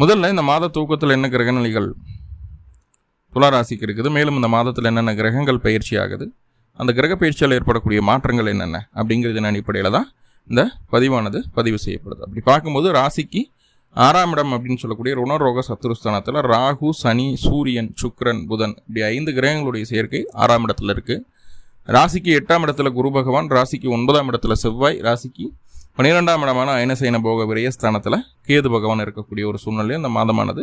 முதல்ல இந்த மாத தூக்கத்தில் என்ன கிரகநிலைகள் துளாராசிக்கு இருக்குது மேலும் இந்த மாதத்தில் என்னென்ன கிரகங்கள் பயிற்சி ஆகுது அந்த கிரக பயிற்சியால் ஏற்படக்கூடிய மாற்றங்கள் என்னென்ன அப்படிங்கிறதின் அடிப்படையில் தான் இந்த பதிவானது பதிவு செய்யப்படுது. அப்படி பார்க்கும்போது ராசிக்கு ஆறாம் இடம் அப்படின்னு சொல்லக்கூடிய ருணரோக சத்துருஸ்தானத்தில் ராகு சனி சூரியன் சுக்ரன் புதன் இப்படி ஐந்து கிரகங்களுடைய சேர்க்கை ஆறாம் இடத்துல இருக்குது ராசிக்கு எட்டாம் இடத்துல குரு பகவான் ராசிக்கு ஒன்பதாம் இடத்துல செவ்வாய் ராசிக்கு பன்னிரெண்டாம் இடமான அயனசேன போக விரயஸ்தானத்தில் கேது பகவான் இருக்கக்கூடிய ஒரு சூழ்நிலை இந்த மாதமானது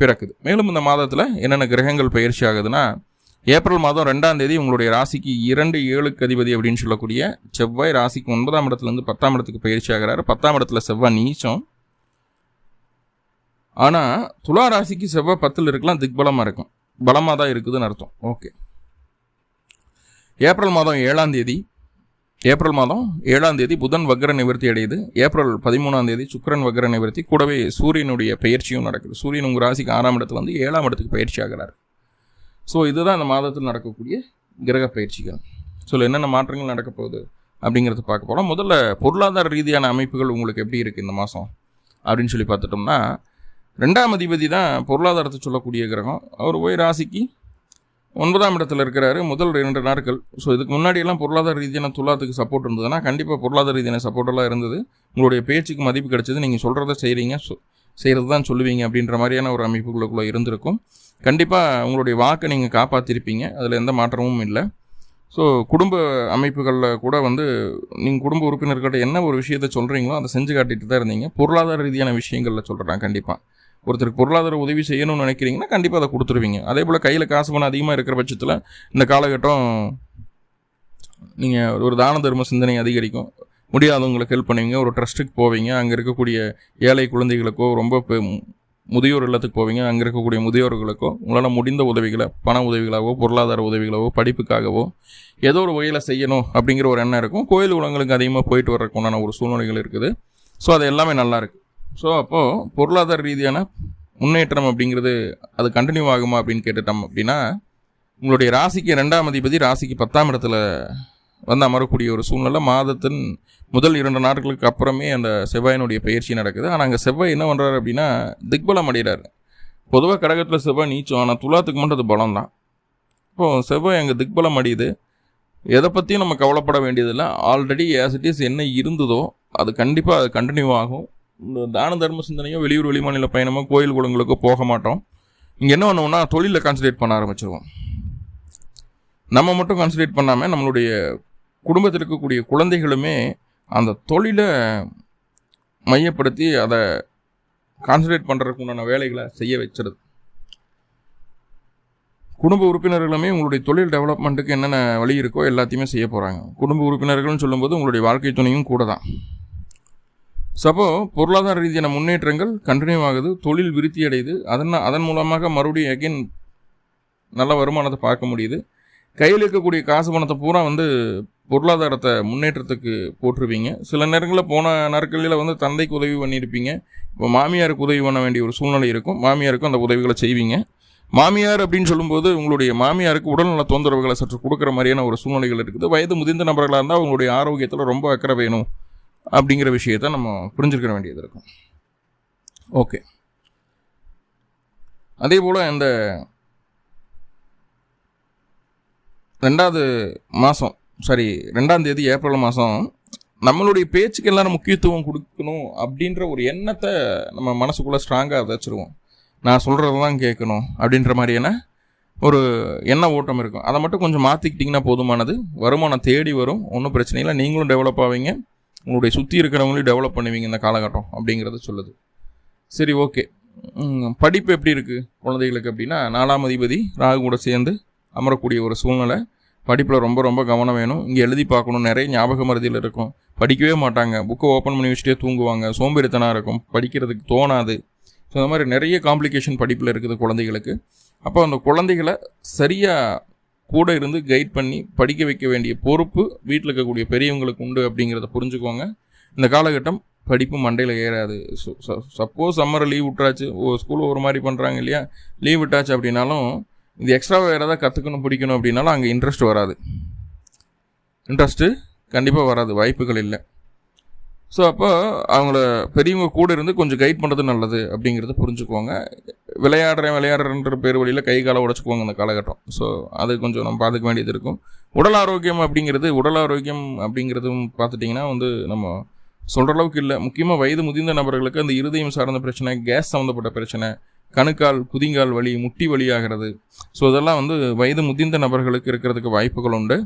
பிறக்குது. மேலும் இந்த மாதத்தில் என்னென்ன கிரகங்கள் பயிற்சி ஆகுதுன்னா ஏப்ரல் மாதம் ரெண்டாம் தேதி உங்களுடைய ராசிக்கு இரண்டு ஏழுக்கு அதிபதி அப்படின்னு சொல்லக்கூடிய செவ்வாய் ராசிக்கு ஒன்பதாம் இடத்துலேருந்து பத்தாம் இடத்துக்கு பயிற்சி ஆகிறாரு. பத்தாம் இடத்துல செவ்வாய் நீச்சம். ஆனால் துலா ராசிக்கு செவ்வாய் பத்தில் இருக்கலாம் திக்பலமாக இருக்கும். பலமாக தான் இருக்குதுன்னு அர்த்தம். ஓகே. ஏப்ரல் மாதம் ஏழாம் தேதி ஏப்ரல் மாதம் ஏழாம் தேதி புதன் வக்ர நிவர்த்தி அடையுது. ஏப்ரல் பதிமூணாம் தேதி சுக்கரன் வக்ர நிவர்த்தி. கூடவே சூரியனுடைய பயிற்சியும் நடக்குது. சூரியன் உங்கள் ராசிக்கு ஆறாம் இடத்துல வந்து ஏழாம் இடத்துக்கு பயிற்சி ஆகிறார். ஸோ இதுதான் இந்த மாதத்தில் நடக்கக்கூடிய கிரக பயிற்சிகள். ஸோ என்னென்ன மாற்றங்கள் நடக்க போகுது அப்படிங்கிறத பார்க்க போகிறோம் முதல்ல பொருளாதார ரீதியான அமைப்புகள் உங்களுக்கு எப்படி இருக்குது இந்த மாதம்? அப்படின்னு சொல்லி பார்த்துட்டோம்னா ரெண்டாம் அதிபதி தான் பொருளாதாரத்தை சொல்லக்கூடிய கிரகம். அவர் போய் ராசிக்கு ஒன்பதாம் இடத்துல இருக்கிறாரு முதல் ரெண்டு நாட்கள். ஸோ இதுக்கு முன்னாடியெல்லாம் பொருளாதார ரீதியான துலாத்துக்கு சப்போர்ட் இருந்ததுன்னா கண்டிப்பாக பொருளாதார ரீதியான சப்போர்ட்டெல்லாம் இருந்தது. உங்களுடைய பேச்சுக்கு மதிப்பு கிடைச்சது நீங்கள் சொல்கிறத செய்கிறீங்க செய்கிறது தான் சொல்லுவீங்க அப்படின்ற மாதிரியான ஒரு அமைப்புகளுக்குள்ளே இருந்திருக்கும். கண்டிப்பாக உங்களுடைய வாக்கை நீங்கள் காப்பாற்றிருப்பீங்க அதில் எந்த மாற்றமும் இல்லை. ஸோ குடும்ப அமைப்புகளில் கூட வந்து நீங்கள் குடும்ப உறுப்பினர்கிட்ட என்ன ஒரு விஷயத்தை சொல்கிறீங்களோ அதை செஞ்சு காட்டிட்டு தான் இருந்தீங்க. பொருளாதார ரீதியான விஷயங்களில் சொல்கிறேன் கண்டிப்பாக ஒருத்தருக்கு பொருளாதார உதவி செய்யணும்னு நினைக்கிறீங்கன்னா கண்டிப்பாக அதை கொடுத்துருவீங்க. அதே போல் கையில் காசு பணம் அதிகமாக இருக்கிற பட்சத்தில் இந்த காலகட்டம் நீங்கள் ஒரு தான தர்ம சிந்தனை அதிகரிக்கும். முடியாதவங்களுக்கு ஹெல்ப் பண்ணுவீங்க. ஒரு ட்ரஸ்ட்டுக்கு போவீங்க. அங்கே இருக்கக்கூடிய ஏழை குழந்தைகளுக்கோ ரொம்ப முதியோர் இல்லத்துக்கு போவீங்க. அங்கே இருக்கக்கூடிய முதியோர்களுக்கோ உங்களால் முடிந்த உதவிகளை பண உதவிகளாகவோ பொருளாதார உதவிகளாகவோ படிப்புக்காகவோ ஏதோ ஒரு வகையில் செய்யணும் அப்படிங்கிற ஒரு எண்ணம் இருக்கும். கோயில் உலகங்களுக்கு அதிகமாக போயிட்டு வர்றதுக்கு ஒரு சூழ்நிலைகள் இருக்குது. ஸோ அது எல்லாமே நல்லாயிருக்கு ஸோ அப்போது பொருளாதார ரீதியான முன்னேற்றம் அப்படிங்கிறது அது கண்டினியூ ஆகுமா அப்படின்னு கேட்டுட்டோம் அப்படின்னா உங்களுடைய ராசிக்கு ரெண்டாம் அதிபதி ராசிக்கு பத்தாம் இடத்துல வந்து அமரக்கூடிய ஒரு சூழ்நிலை மாதத்தின் முதல் இரண்டு நாட்களுக்கு அப்புறமே அந்த செவ்வாயினுடைய பயிற்சி நடக்குது. ஆனால் அங்கே செவ்வாய் என்ன பண்ணுறாரு அப்படின்னா திக்பலம் அடைகிறாரு பொதுவாக கடகத்தில் செவ்வாய் நீச்சம் ஆனால் துலாத்துக்கு மட்டும் அது பலம் தான் இப்போது செவ்வாய் அங்கே திக்பலம் அடையுது. எதை பற்றியும் நம்ம கவலைப்பட வேண்டியதில்லை. ஆல்ரெடி ஆஸ் இட் இஸ் என்ன இருந்ததோ அது கண்டிப்பாக அது கண்டினியூ ஆகும். தான தர்ம சிந்தனையோ வெளியூர் வெளிமாநில பயணமோ கோயில் குளங்களுக்கோ போக மாட்டோம். இங்கே என்ன பண்ணுவோம்னா தொழிலில் கான்சன்ட்ரேட் பண்ண ஆரம்பிச்சிருவோம். நம்ம மட்டும் கான்சன்ட்ரேட் பண்ணாமல் நம்மளுடைய குடும்பத்தில் இருக்கக்கூடிய குழந்தைகளுமே அந்த தொழிலை மையப்படுத்தி அதை கான்சன்ட்ரேட் பண்ணுறதுக்கு உண்டான வேலைகளை செய்ய வச்சிருது. குடும்ப உறுப்பினர்களுமே உங்களுடைய தொழில் டெவலப்மெண்ட்டுக்கு என்னென்ன வழி இருக்கோ எல்லாத்தையுமே செய்ய போகிறாங்க குடும்ப உறுப்பினர்கள்னு சொல்லும்போது உங்களுடைய வாழ்க்கை துணையும் கூட தான். சபோ பொருளாதார ரீதியான முன்னேற்றங்கள் கண்டினியூ ஆகுது தொழில் விருத்தி அடையுது அதன் அதன் மூலமாக மறுபடியும் அகெயின் நல்ல வருமானத்தை பார்க்க முடியுது. கையில் இருக்கக்கூடிய காசு பணத்தை பூரா வந்து பொருளாதாரத்தை முன்னேற்றத்துக்கு போட்டிருப்பீங்க சில நேரங்களில் போன நாட்களில் வந்து தந்தைக்கு உதவி பண்ணியிருப்பீங்க. இப்போ மாமியாருக்கு உதவி பண்ண வேண்டிய ஒரு சூழ்நிலை இருக்கும். மாமியாருக்கும் அந்த உதவிகளை செய்வீங்க. மாமியார் அப்படின்னு சொல்லும்போது உங்களுடைய மாமியாருக்கு உடல்நல தொந்தரவுகளை சற்று கொடுக்குற மாதிரியான ஒரு சூழ்நிலைகள் இருக்குது. வயது முதிர்ந்த நபர்களாக இருந்தால் அவங்களுடைய ஆரோக்கியத்தில் ரொம்ப அக்கறை வேணும். அப்படிங்கிற விஷயத்த நம்ம புரிஞ்சிருக்க வேண்டியது இருக்கும். ஓகே அதே போல் இந்த ரெண்டாவது மாதம் சாரி ரெண்டாம் தேதி ஏப்ரல் மாதம் நம்மளுடைய பேச்சுக்கு எல்லாரும் முக்கியத்துவம் கொடுக்கணும் அப்படின்ற ஒரு எண்ணத்தை நம்ம மனசுக்குள்ளே ஸ்ட்ராங்காக வச்சுருவோம். நான் சொல்கிறது தான் கேட்கணும் அப்படின்ற மாதிரியான ஒரு எண்ண ஓட்டம் இருக்கும். அதை மட்டும் கொஞ்சம் மாற்றிக்கிட்டிங்கன்னா போதுமானது. வருமானம் தேடி வரும். ஒன்றும் பிரச்சனை இல்லை. நீங்களும் டெவலப் ஆவீங்க. உங்களுடைய சுற்றி இருக்கிறவங்களையும் டெவலப் பண்ணுவீங்க இந்த காலகட்டம் அப்படிங்கிறத சொல்லுது. சரி ஓகே படிப்பு எப்படி இருக்குது குழந்தைகளுக்கு அப்படின்னா நாலாம் அதிபதி ராகு கூட சேர்ந்து அமரக்கூடிய ஒரு சூழ்நிலை. படிப்பில் ரொம்ப ரொம்ப கவனம் வேணும். இங்கே எழுதி பார்க்கணும். நிறைய ஞாபக மருதியில் இருக்கும். படிக்கவே மாட்டாங்க. புக்கை ஓப்பன் பண்ணி வச்சுட்டே தூங்குவாங்க. சோம்பேறித்தனாக இருக்கும். படிக்கிறதுக்கு தோணாது. ஸோ அந்த மாதிரி நிறைய காம்ப்ளிகேஷன் படிப்பில் இருக்குது குழந்தைகளுக்கு. அப்போ அந்த குழந்தைகளை சரியாக கூட இருந்து கைட் பண்ணி படிக்க வைக்க வேண்டிய பொறுப்பு வீட்டில் இருக்கக்கூடிய பெரியவங்களுக்கு உண்டு அப்படிங்கிறத புரிஞ்சுக்கோங்க. இந்த காலகட்டம் படிப்பு மண்டையில் ஏறாது. சப்போஸ் சம்மரை லீவ் விட்றாச்சு ஓ ஸ்கூலில் ஒரு மாதிரி பண்ணுறாங்க இல்லையா? லீவ் விட்டாச்சு அப்படின்னாலும் இது எக்ஸ்ட்ரா வேறு ஏதாவது கற்றுக்கணும் பிடிக்கணும் அப்படின்னாலும் அங்கே இன்ட்ரெஸ்ட் வராது. இன்ட்ரெஸ்ட்டு கண்டிப்பாக வராது. வாய்ப்புகள் இல்லை. ஸோ அப்போ அவங்கள பெரியவங்க கூட இருந்து கொஞ்சம் கைட் பண்ணுறது நல்லது அப்படிங்கிறத புரிஞ்சுக்குவாங்க விளையாடுறேன் விளையாடுறன்ற பேர் வழியில் கை காலை உடச்சிக்குவாங்க அந்த காலகட்டம். ஸோ அது கொஞ்சம் நம்ம பார்த்துக்க வேண்டியது இருக்கும். உடல் ஆரோக்கியம் அப்படிங்கிறது உடல் ஆரோக்கியம் அப்படிங்கிறதும் பார்த்துட்டிங்கன்னா வந்து நம்ம சொல்கிற அளவுக்கு இல்லை. முக்கியமாக வயது முதிர்ந்த நபர்களுக்கு அந்த இருதயம் சார்ந்த பிரச்சனை கேஸ் சம்மந்தப்பட்ட பிரச்சனை கணுக்கால் குதிங்கால் வலி முட்டி வழியாகிறது ஸோ இதெல்லாம் வந்து வயது முதிர்ந்த நபர்களுக்கு இருக்கிறதுக்கு வாய்ப்புகள் உண்டு.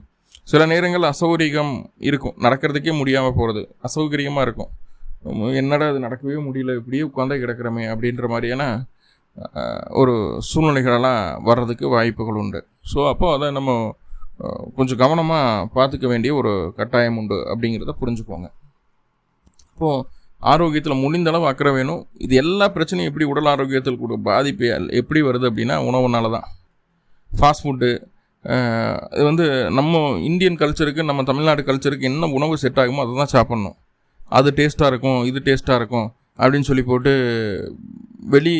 சில நேரங்கள் அசௌகரியம் இருக்கும். நடக்கிறதுக்கே முடியாமல் போகிறது அசௌகரியமாக இருக்கும். என்னடா அது நடக்கவே முடியல. இப்படியே உட்காந்தே கிடக்கிறோமே அப்படின்ற மாதிரியான ஒரு சூழ்நிலைகளெல்லாம் வர்றதுக்கு வாய்ப்புகள் உண்டு. ஸோ அப்போ அதை நம்ம கொஞ்சம் கவனமாக பார்த்துக்க வேண்டிய ஒரு கட்டாயம் உண்டு அப்படிங்கிறத புரிஞ்சுக்கோங்க. இப்போது ஆரோக்கியத்தில் முடிந்தளவு அக்கறை வேணும். இது எல்லா பிரச்சனையும் எப்படி உடல் ஆரோக்கியத்தில் கூட பாதிப்பு எப்படி வருது அப்படின்னா உணவுனால தான். ஃபாஸ்ட் ஃபுட்டு இது வந்து நம்ம இந்தியன் கல்ச்சருக்கு நம்ம தமிழ்நாடு கல்ச்சருக்கு என்ன உணவு செட் ஆகுமோ அதை தான் சாப்பிட்ணும். அது டேஸ்ட்டாக இருக்கும் இது டேஸ்ட்டாக இருக்கும் அப்படின்னு சொல்லி போட்டு வெளி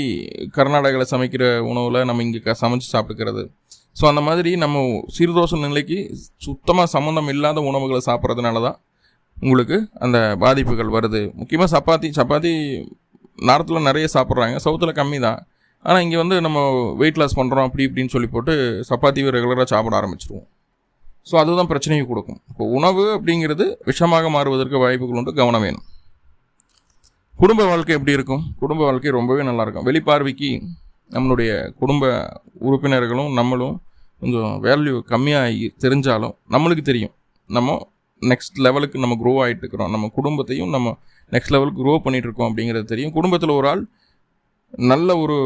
கர்நாடகாவில் சமைக்கிற உணவில் நம்ம இங்கே சமைச்சு சாப்பிட்டுக்கிறது. ஸோ அந்த மாதிரி நம்ம சீர்தோஷ நிலைக்கு சுத்தமாக சம்மந்தம் இல்லாத உணவுகளை சாப்பிட்றதுனால தான் உங்களுக்கு அந்த பாதிப்புகள் வருது. முக்கியமாக சப்பாத்தி சப்பாத்தி நார்த்தில் நிறைய சாப்பிட்றாங்க. சவுத்தில் கம்மி தான் ஆனால் இங்கே வந்து நம்ம வெயிட் லாஸ் பண்ணுறோம் அப்படி இப்படின்னு சொல்லி போட்டு சப்பாத்தி ரெகுலராக சாப்பிட ஆரம்பிச்சிருவோம். ஸோ அதுதான் பிரச்சனையும் கொடுக்கும். இப்போ உணவு அப்படிங்கிறது விஷமாக மாறுவதற்கு வாய்ப்புகள் உண்டு கவனம் வேணும். குடும்ப வாழ்க்கை எப்படி இருக்கும்? குடும்ப வாழ்க்கை ரொம்பவே நல்லாயிருக்கும் வெளிப்பார்வைக்கு நம்மளுடைய குடும்ப உறுப்பினர்களும் நம்மளும் கொஞ்சம் வேல்யூ கம்மியாக தெரிஞ்சாலும் நம்மளுக்கு தெரியும். நம்ம நெக்ஸ்ட் லெவலுக்கு நம்ம க்ரோ ஆகிட்டு இருக்கிறோம். நம்ம குடும்பத்தையும் நம்ம நெக்ஸ்ட் லெவலுக்கு க்ரோ பண்ணிகிட்டு இருக்கோம் அப்படிங்கிறது தெரியும். குடும்பத்தில் ஒரு ஆள் நல்ல ஒரு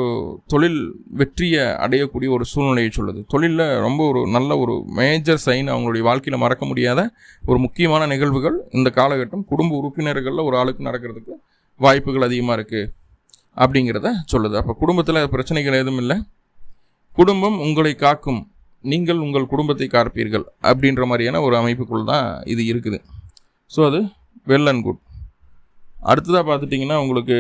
தொழில் வெற்றியை அடையக்கூடிய ஒரு சூழ்நிலையை சொல்லுது. தொழிலில் ரொம்ப ஒரு நல்ல ஒரு மேஜர் சைன் அவங்களுடைய வாழ்க்கையில் மறக்க முடியாத ஒரு முக்கியமான நிகழ்வுகள் இந்த காலகட்டம் குடும்ப உறுப்பினர்களில் ஒரு ஆளுக்கு நடக்கிறதுக்கு வாய்ப்புகள் அதிகமாக இருக்குது அப்படிங்கிறத சொல்லுது. அப்போ குடும்பத்தில் பிரச்சனைகள் எதுவும் இல்லை. குடும்பம் உங்களை காக்கும். நீங்கள் உங்கள் குடும்பத்தை காப்பீர்கள் அப்படின்ற மாதிரியான ஒரு அமைப்புக்குள் தான் இது இருக்குது. ஸோ அது வெல் அண்ட் குட் அடுத்ததாக பார்த்துட்டிங்கன்னா உங்களுக்கு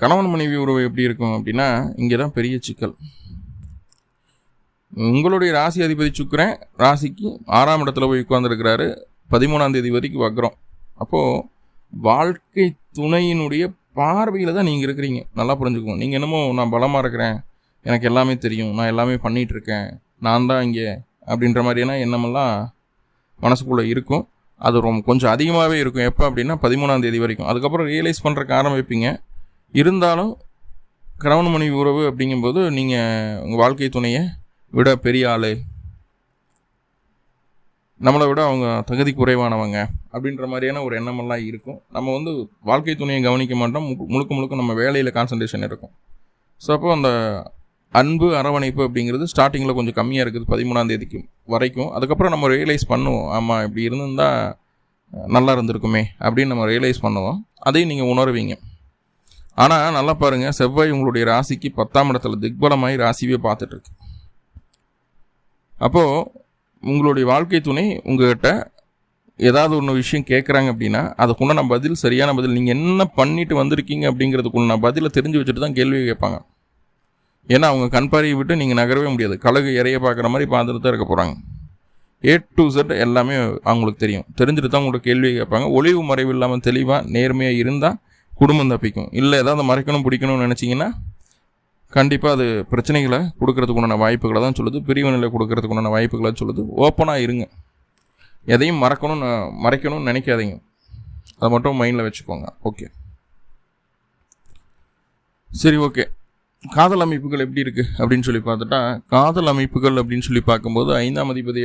கணவன் மனைவி உறவு எப்படி இருக்கும் அப்படின்னா இங்கே தான் பெரிய சிக்கல். உங்களுடைய ராசி அதிபதி சுக்கரன் ராசிக்கு ஆறாம் இடத்துல போய் உட்காந்துருக்கிறாரு பதிமூணாம் தேதி வரைக்கும் வக்கிறோம் அப்போது வாழ்க்கை துணையினுடைய பார்வையில் தான் நீங்கள் இருக்கிறீங்க. நல்லா புரிஞ்சுக்கோங்க. நீங்கள் என்னமோ நான் பலமாக இருக்கிறேன். எனக்கு எல்லாமே தெரியும். நான் எல்லாமே பண்ணிகிட்ருக்கேன் நான் தான் இங்கே அப்படின்ற மாதிரியான எண்ணமெல்லாம் மனசுக்குள்ளே இருக்கும். அது ரொம்ப கொஞ்சம் அதிகமாகவே இருக்கும். எப்போ அப்படின்னா பதிமூணாம் தேதி வரைக்கும். அதுக்கப்புறம் ரியலைஸ் பண்ணுறக்கு ஆரம்பிப்பீங்க. இருந்தாலும் கணவன் மனைவி உறவு அப்படிங்கும்போது நீங்கள் உங்கள் வாழ்க்கை துணையை விட பெரிய ஆள். நம்மளை விட அவங்க தகுதி குறைவானவங்க அப்படின்ற மாதிரியான ஒரு எண்ணமெல்லாம் இருக்கும். நம்ம வந்து வாழ்க்கை துணையை கவனிக்க மாட்டோம். முழுக்க முழுக்க நம்ம வேலையில் கான்சன்ட்ரேஷன் இருக்கும். ஸோ அப்போ அந்த அன்பு அரவணைப்பு அப்படிங்கிறது ஸ்டார்டிங்கில் கொஞ்சம் கம்மியாக இருக்குது பதிமூணாம் தேதிக்கு வரைக்கும். அதுக்கப்புறம் நம்ம ரியலைஸ் பண்ணுவோம் ஆமாம் இப்படி இருந்திருந்தால் நல்லா இருந்திருக்குமே அப்படின்னு நம்ம ரியலைஸ் பண்ணுவோம். அதையும் நீங்கள் உணர்வீங்க. ஆனால் நல்லா பாருங்கள் செவ்வாய் உங்களுடைய ராசிக்கு பத்தாம் இடத்துல திக்பலமாய் ராசியே பார்த்துட்ருக்கு அப்போது உங்களுடைய வாழ்க்கை துணை உங்கள்கிட்ட ஏதாவது ஒன்று விஷயம் கேட்குறாங்க அப்படின்னா அதுக்குள்ள பதில் சரியான பதில் நீங்கள் என்ன பண்ணிட்டு வந்திருக்கீங்க அப்படிங்கிறதுக்குள்ள நான் பதிலை தெரிஞ்சு வச்சுட்டு தான் கேள்வி கேட்பாங்க. ஏன்னா அவங்க கண்பாரியை விட்டு நீங்கள் நகரவே முடியாது. கழுகு இறைய பார்க்குற மாதிரி பார்த்துட்டு தான் இருக்க போகிறாங்க ஏ டு செட் எல்லாமே அவங்களுக்கு தெரியும். தெரிஞ்சுட்டு தான் உங்களோட கேள்வி கேட்பாங்க. ஒளிவு மறைவு இல்லாமல் தெளிவாக நேர்மையாக இருந்தால் குடும்பம் தப்பிக்கும். இல்லை ஏதாவது மறைக்கணும் பிடிக்கணும்னு நினச்சிங்கன்னா கண்டிப்பாக அது பிரச்சனைகளை கொடுக்கறதுக்குண்டான வாய்ப்புகளை தான் சொல்லுது. பிரிவு நிலை வாய்ப்புகளை சொல்லுது. ஓப்பனாக இருங்க. எதையும் மறக்கணும்னு மறைக்கணும்னு நினைக்காதீங்க. அதை மட்டும் மைண்டில் வச்சுக்கோங்க. ஓகே சரி ஓகே காதல் அமைப்புகள் எப்படி இருக்குது அப்படின்னு சொல்லி பார்த்துட்டா காதல் அமைப்புகள் அப்படின்னு சொல்லி பார்க்கும்போது ஐந்தாம் அதிபதி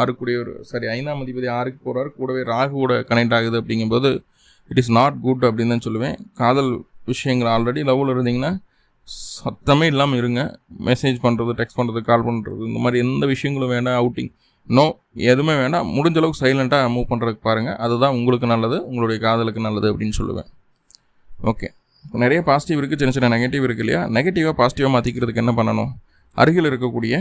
ஆறுக்குடையவர் சரி ஐந்தாம் அதிபதி ஆறுக்கு போகிறார் கூடவே ராகுவோட கனெக்ட் ஆகுது அப்படிங்கும்போது இட் இஸ் நாட் குட் அப்படின்னு தான் சொல்லுவேன். காதல் விஷயங்கள் ஆல்ரெடி லவ்வில் இருந்தீங்கன்னா சத்தமே இல்லாமல் இருங்க. மெசேஜ் பண்ணுறது டெக்ஸ்ட் பண்ணுறது கால் பண்ணுறது இந்த மாதிரி எந்த விஷயங்களும் வேண்டாம் அவுட்டிங் நோ எதுவுமே வேண்டாம். முடிஞ்ச அளவுக்கு சைலண்ட்டாக மூவ் பண்ணுறதுக்கு பாருங்கள் அதுதான் உங்களுக்கு நல்லது உங்களுடைய காதலுக்கு நல்லது அப்படின்னு சொல்லுவேன். ஓகே நிறைய பாசிட்டிவ் இருக்குது சின்ன சின்ன நெகட்டிவ் இருக்குது இல்லையா? நெகட்டிவாக பாசிட்டிவாக மாற்றிக்கிறதுக்கு என்ன பண்ணணும்? அருகில் இருக்கக்கூடிய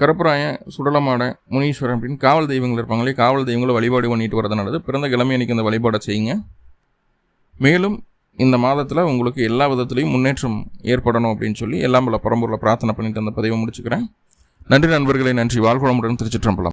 கருப்பராயன் சுடலமாட முனீஸ்வரன் அப்படின்னு காவல் தெய்வங்கள் இருப்பாங்களே காவல் தெய்வங்களை வழிபாடு பண்ணிட்டு வரது நல்லது. பிறந்த கிழமை அன்றைக்கி அந்த வழிபாடை செய்யுங்க. மேலும் இந்த மாதத்தில் உங்களுக்கு எல்லா விதத்துலேயும் முன்னேற்றம் ஏற்படணும் அப்படின்னு சொல்லி எல்லாம் பல பரம்பூரில் பிரார்த்தனை பண்ணிட்டு அந்த பதிவை முடிச்சுக்கிறேன். நன்றி நண்பர்களை நன்றி. வாழ்குளமுடன் திருச்சிற்றம்பலம்.